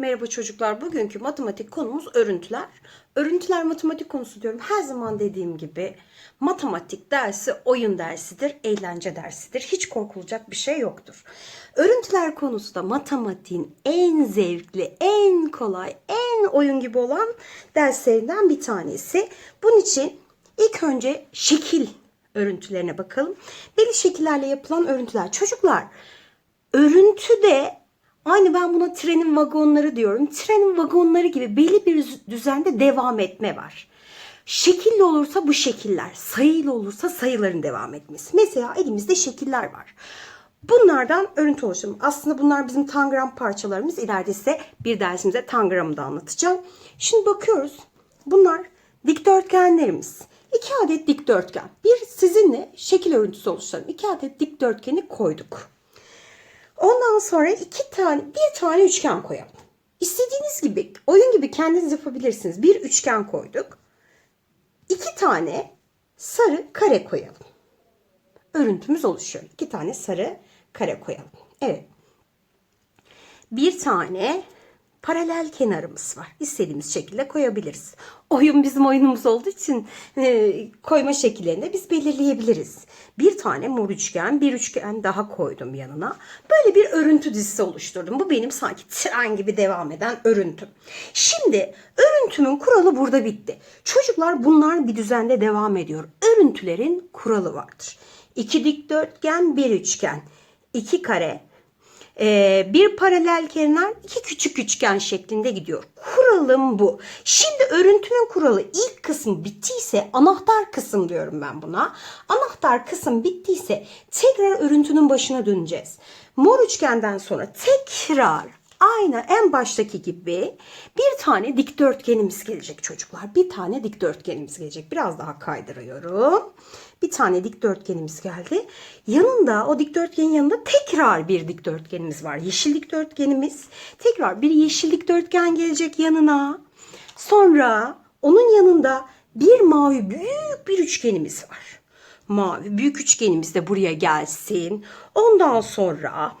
Merhaba çocuklar. Bugünkü matematik konumuz örüntüler. Örüntüler matematik konusu diyorum. Her zaman dediğim gibi matematik dersi oyun dersidir, eğlence dersidir. Hiç korkulacak bir şey yoktur. Örüntüler konusu da matematiğin en zevkli, en kolay, en oyun gibi olan derslerinden bir tanesi. Bunun için ilk önce şekil örüntülerine bakalım. Belli şekillerle yapılan örüntüler. Çocuklar, örüntü de Aynı ben buna trenin vagonları diyorum. Trenin vagonları gibi belli bir düzende devam etme var. Şekilli olursa bu şekiller, sayılı olursa sayıların devam etmesi. Mesela elimizde şekiller var. Bunlardan örüntü oluşumu. Aslında bunlar bizim tangram parçalarımız. İleride ise bir dersimizde tangramı da anlatacağım. Şimdi bakıyoruz. Bunlar dikdörtgenlerimiz. İki adet dikdörtgen. Bir sizinle şekil örüntüsü oluşturalım. İki adet dikdörtgeni koyduk. Ondan sonra iki tane, bir tane üçgen koyalım. İstediğiniz gibi, oyun gibi kendiniz yapabilirsiniz. Bir üçgen koyduk. İki tane sarı kare koyalım. Örüntümüz oluşuyor. İki tane sarı kare koyalım. Evet. Bir tane paralel kenarımız var. İstediğimiz şekilde koyabiliriz. Oyun bizim oyunumuz olduğu için e, koyma şekillerini de biz belirleyebiliriz. Bir tane mor üçgen, bir üçgen daha koydum yanına. Böyle bir örüntü dizisi oluşturdum. Bu benim sanki tren gibi devam eden örüntüm. Şimdi örüntümün kuralı burada bitti. Çocuklar bunlar bir düzende devam ediyor. Örüntülerin kuralı vardır. İki dikdörtgen, bir üçgen, iki kare, ee, bir paralel kenar iki küçük üçgen şeklinde gidiyor. Kuralım bu. Şimdi örüntünün kuralı ilk kısmı bittiyse anahtar kısım diyorum ben buna. Anahtar kısım bittiyse tekrar örüntünün başına döneceğiz. Mor üçgenden sonra tekrar aynı en baştaki gibi bir tane dikdörtgenimiz gelecek çocuklar. Bir tane dikdörtgenimiz gelecek. Biraz daha kaydırıyorum. Bir tane dikdörtgenimiz geldi. Yanında o dikdörtgenin yanında tekrar bir dikdörtgenimiz var. Yeşil dikdörtgenimiz. Tekrar bir yeşil dikdörtgen gelecek yanına. Sonra onun yanında bir mavi büyük bir üçgenimiz var. Mavi büyük üçgenimiz de buraya gelsin. Ondan sonra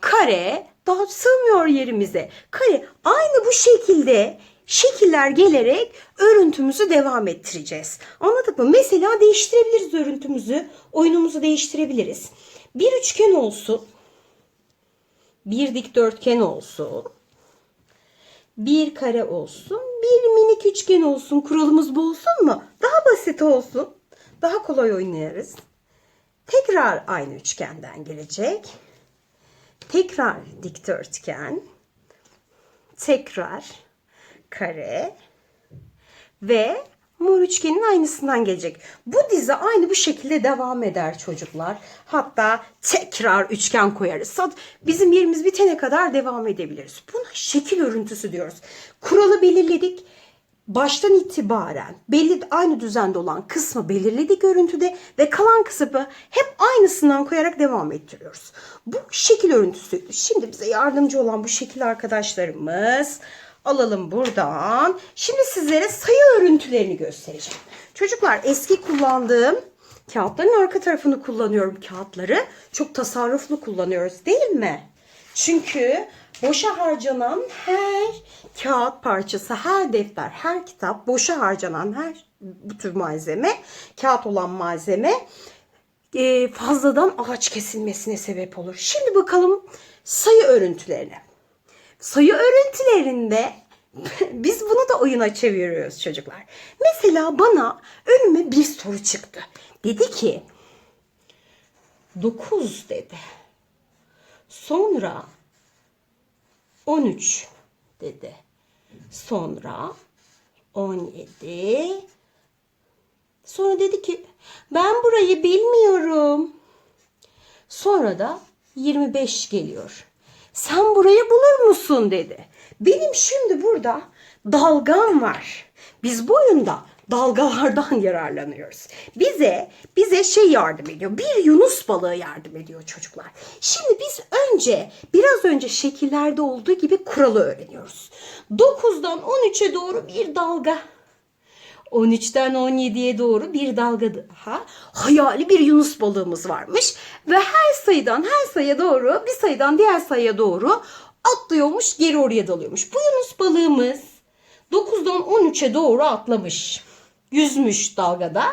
kare daha sığmıyor yerimize. Kare aynı bu şekilde şekiller gelerek örüntümüzü devam ettireceğiz. Anladık mı? Mesela değiştirebiliriz örüntümüzü. Oyunumuzu değiştirebiliriz. Bir üçgen olsun. Bir dikdörtgen olsun. Bir kare olsun. Bir minik üçgen olsun. Kuralımız bu olsun mu? Daha basit olsun. Daha kolay oynarız. Tekrar aynı üçgenden gelecek. Tekrar dikdörtgen. Tekrar kare ve mor üçgenin aynısından gelecek. Bu dizi aynı bu şekilde devam eder çocuklar. Hatta tekrar üçgen koyarız. Bizim yerimiz bitene kadar devam edebiliriz. Buna şekil örüntüsü diyoruz. Kuralı belirledik. Baştan itibaren belli aynı düzende olan kısmı belirledik örüntüde ve kalan kısmı hep aynısından koyarak devam ettiriyoruz. Bu şekil örüntüsüydü. Şimdi bize yardımcı olan bu şekil arkadaşlarımız alalım buradan. Şimdi sizlere sayı örüntülerini göstereceğim. Çocuklar eski kullandığım kağıtların arka tarafını kullanıyorum kağıtları. Çok tasarruflu kullanıyoruz değil mi? Çünkü boşa harcanan her kağıt parçası, her defter, her kitap, boşa harcanan her bu tür malzeme, kağıt olan malzeme e, fazladan ağaç kesilmesine sebep olur. Şimdi bakalım sayı örüntülerine. Sayı örüntülerinde biz bunu da oyuna çeviriyoruz çocuklar. Mesela bana önüme bir soru çıktı. Dedi ki 9 dedi. Sonra 13 dedi. Sonra 17. Sonra dedi ki ben burayı bilmiyorum. Sonra da 25 geliyor. Sen burayı bulur musun dedi. Benim şimdi burada dalgam var. Biz bu oyunda dalgalardan yararlanıyoruz. Bize bize şey yardım ediyor. Bir yunus balığı yardım ediyor çocuklar. Şimdi biz önce biraz önce şekillerde olduğu gibi kuralı öğreniyoruz. 9'dan 13'e doğru bir dalga 13'ten 17'ye doğru bir dalga daha hayali bir yunus balığımız varmış. Ve her sayıdan her sayıya doğru bir sayıdan diğer sayıya doğru Atlıyormuş geri oraya dalıyormuş. Bu Yunus balığımız 9'dan 13'e doğru atlamış. Yüzmüş dalgada.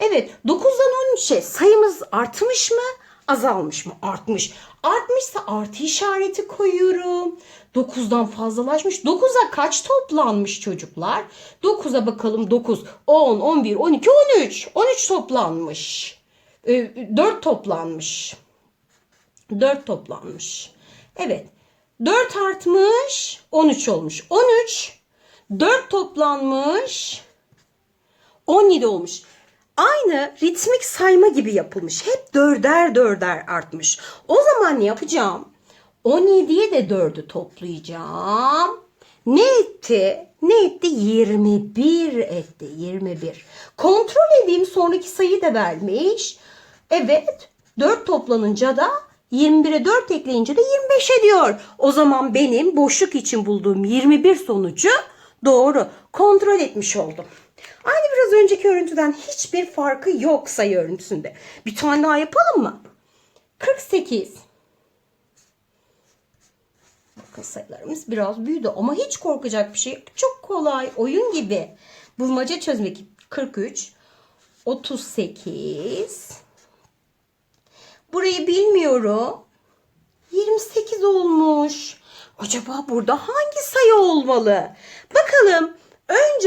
Evet 9'dan 13'e sayımız artmış mı? Azalmış mı? Artmış. Artmışsa artı işareti koyuyorum. 9'dan fazlalaşmış. 9'a kaç toplanmış çocuklar? 9'a bakalım 9, 10, 11, 12, 13. 13 toplanmış. 4 toplanmış. 4 toplanmış. Evet. 4 artmış. 13 olmuş. 13. 4 toplanmış. 17 olmuş. Aynı ritmik sayma gibi yapılmış. Hep dörder dörder artmış. O zaman ne yapacağım? 17'ye de 4'ü toplayacağım. Ne etti? Ne etti? 21 etti. 21. Kontrol edeyim sonraki sayı da vermiş. Evet. 4 toplanınca da 21'e 4 ekleyince de 25 ediyor. O zaman benim boşluk için bulduğum 21 sonucu doğru. Kontrol etmiş oldum. Aynı biraz önceki örüntüden hiçbir farkı yok sayı örüntüsünde. Bir tane daha yapalım mı? 48. Bakın sayılarımız biraz büyüdü ama hiç korkacak bir şey. Çok kolay oyun gibi. Bulmaca çözmek 43 38 Burayı bilmiyorum. 28 olmuş. Acaba burada hangi sayı olmalı? Bakalım. Önce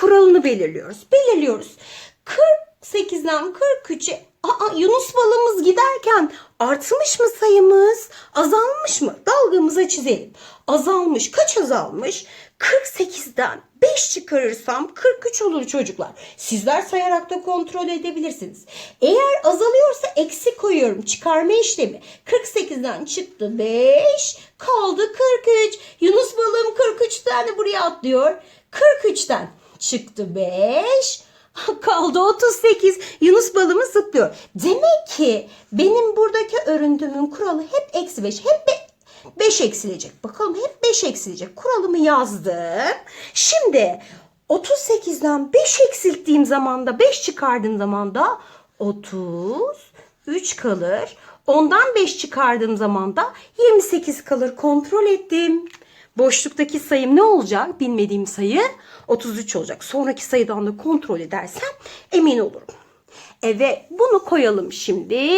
kuralını belirliyoruz. Belirliyoruz. 48'den 43'e Aa, Yunus balığımız giderken artmış mı sayımız? Azalmış mı? Dalgamıza çizelim. Azalmış. Kaç azalmış? 48'den 5 çıkarırsam 43 olur çocuklar. Sizler sayarak da kontrol edebilirsiniz. Eğer azalıyorsa eksi koyuyorum. Çıkarma işlemi. 48'den çıktı 5 kaldı 43. Yunus balığım 43'ten de buraya atlıyor. 43'ten çıktı 5 kaldı 38. Yunus balığımı zıplıyor. Demek ki benim buradaki örüntümün kuralı hep eksi 5. Hep 5 eksilecek. Bakalım hep 5 eksilecek. Kuralımı yazdım. Şimdi 38'den 5 eksilttiğim zaman da 5 çıkardığım zaman da 33 kalır. Ondan 5 çıkardığım zaman da 28 kalır. Kontrol ettim. Boşluktaki sayım ne olacak? Bilmediğim sayı 33 olacak. Sonraki sayıdan da kontrol edersem emin olurum. Evet bunu koyalım şimdi.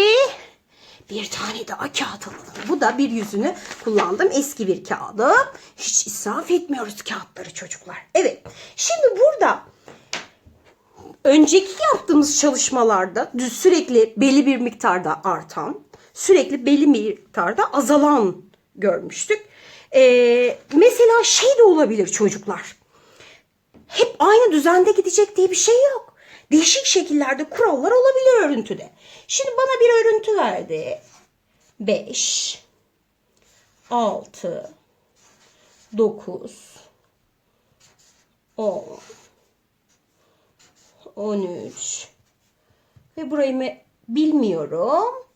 Bir tane daha kağıt alalım. Bu da bir yüzünü kullandım. Eski bir kağıdım. Hiç israf etmiyoruz kağıtları çocuklar. Evet. Şimdi burada önceki yaptığımız çalışmalarda düz sürekli belli bir miktarda artan, sürekli belli miktarda azalan görmüştük. Ee, mesela şey de olabilir çocuklar. Hep aynı düzende gidecek diye bir şey yok. Değişik şekillerde kurallar olabilir örüntüde. Şimdi bana bir örüntü verdi. 5 6 9 10 13 ve burayı bilmiyorum.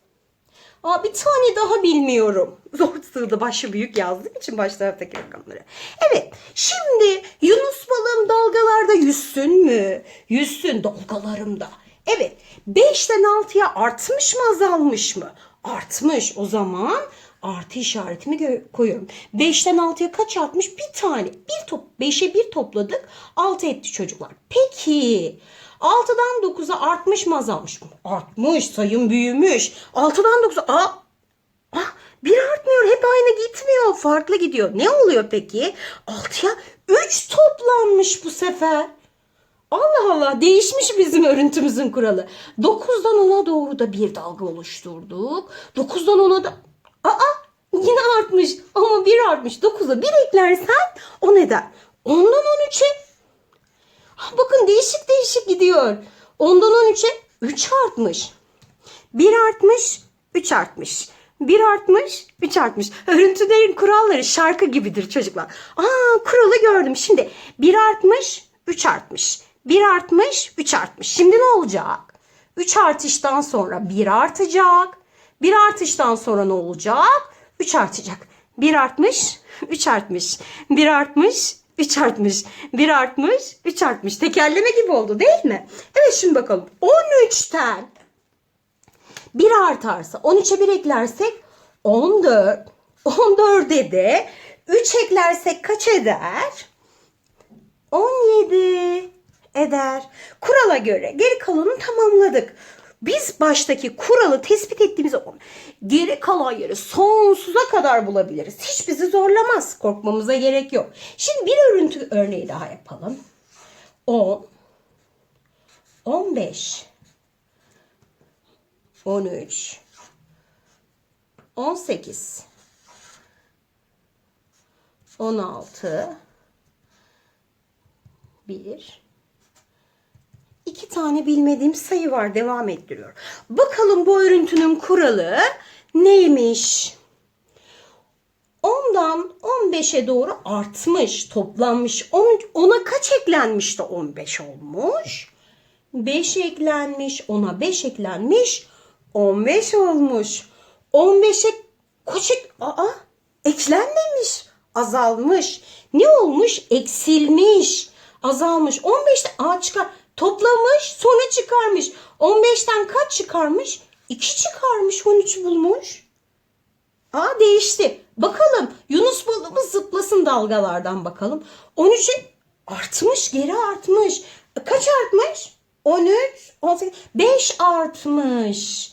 Aa, bir tane daha bilmiyorum. Zor sığdı başı büyük yazdığım için baş taraftaki rakamları. Evet şimdi Yunus balığım dalgalarda yüzsün mü? Yüzsün dalgalarımda. Evet 5'ten 6'ya artmış mı azalmış mı? Artmış o zaman artı işaretimi koyuyorum. 5'ten 6'ya kaç artmış? Bir tane. Bir top, 5'e bir topladık. 6 etti çocuklar. Peki 6'dan 9'a artmış mı azalmış mı? Artmış sayım büyümüş. 6'dan 9'a aa, ah, bir artmıyor hep aynı gitmiyor. Farklı gidiyor. Ne oluyor peki? 6'ya 3 toplanmış bu sefer. Allah Allah değişmiş bizim örüntümüzün kuralı. 9'dan 10'a doğru da bir dalga oluşturduk. 9'dan 10'a da aa yine artmış ama bir artmış. 9'a bir eklersen o neden? 10'dan 13'e Ah, bakın değişik değişik gidiyor. 10'dan 13'e 3 artmış. 1 artmış, 3 artmış. 1 artmış, 3 artmış. Örüntülerin kuralları şarkı gibidir çocuklar. Aa kuralı gördüm. Şimdi 1 artmış, 3 artmış. 1 artmış, 3 artmış. Şimdi ne olacak? 3 artıştan sonra 1 artacak. 1 artıştan sonra ne olacak? 3 artacak. 1 artmış, 3 artmış. 1 artmış, 3 artmış. 1 artmış, 3 artmış. Tekerleme gibi oldu değil mi? Evet şimdi bakalım. 13'ten 1 artarsa 13'e 1 eklersek 14, 14'e de 3 eklersek kaç eder? 17 eder. Kurala göre geri kalanı tamamladık. Biz baştaki kuralı tespit ettiğimiz geri kalan yeri sonsuza kadar bulabiliriz. Hiç bizi zorlamaz. Korkmamıza gerek yok. Şimdi bir örüntü örneği daha yapalım. 10 15 13 18 16 1 İki tane bilmediğim sayı var devam ettiriyor. Bakalım bu örüntünün kuralı neymiş? 10'dan 15'e doğru artmış, toplanmış. 10, 10'a kaç eklenmiş de 15 olmuş? 5 eklenmiş, 10'a 5 eklenmiş, 15 olmuş. 15'e kaç ek... Aa, eklenmemiş, azalmış. Ne olmuş? Eksilmiş, azalmış. 15'te A çıkar. Toplamış, sonra çıkarmış. 15'ten kaç çıkarmış? 2 çıkarmış, 13 bulmuş. Aa değişti. Bakalım Yunus balığımız zıplasın dalgalardan bakalım. 13'e artmış geri artmış. Kaç artmış? 13, 18, 5 artmış.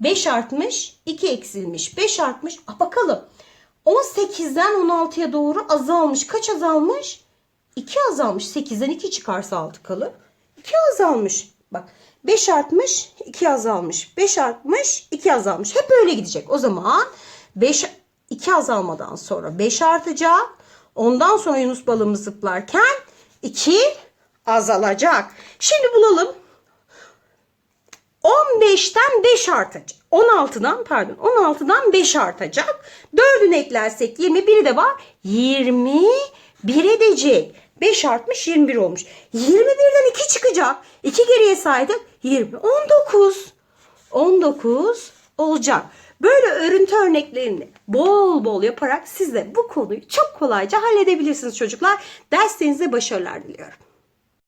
5 artmış, 2 eksilmiş. 5 artmış. Aa, bakalım. 18'den 16'ya doğru azalmış. Kaç azalmış? 2 azalmış. 8'den 2 çıkarsa 6 kalır. 2 azalmış. Bak 5 artmış, 2 azalmış. 5 artmış, 2 azalmış. Hep öyle gidecek. O zaman 5 2 azalmadan sonra 5 artacak. Ondan sonra Yunus balığımız zıplarken 2 azalacak. Şimdi bulalım. 15'ten 5 artacak. 16'dan pardon 16'dan 5 artacak. 4'ünü eklersek 21'i de var. 21 edecek. 5 artmış 21 olmuş. 21'den 2 çıkacak. 2 geriye saydık. 20. 19. 19 olacak. Böyle örüntü örneklerini bol bol yaparak siz de bu konuyu çok kolayca halledebilirsiniz çocuklar. Derslerinizde başarılar diliyorum.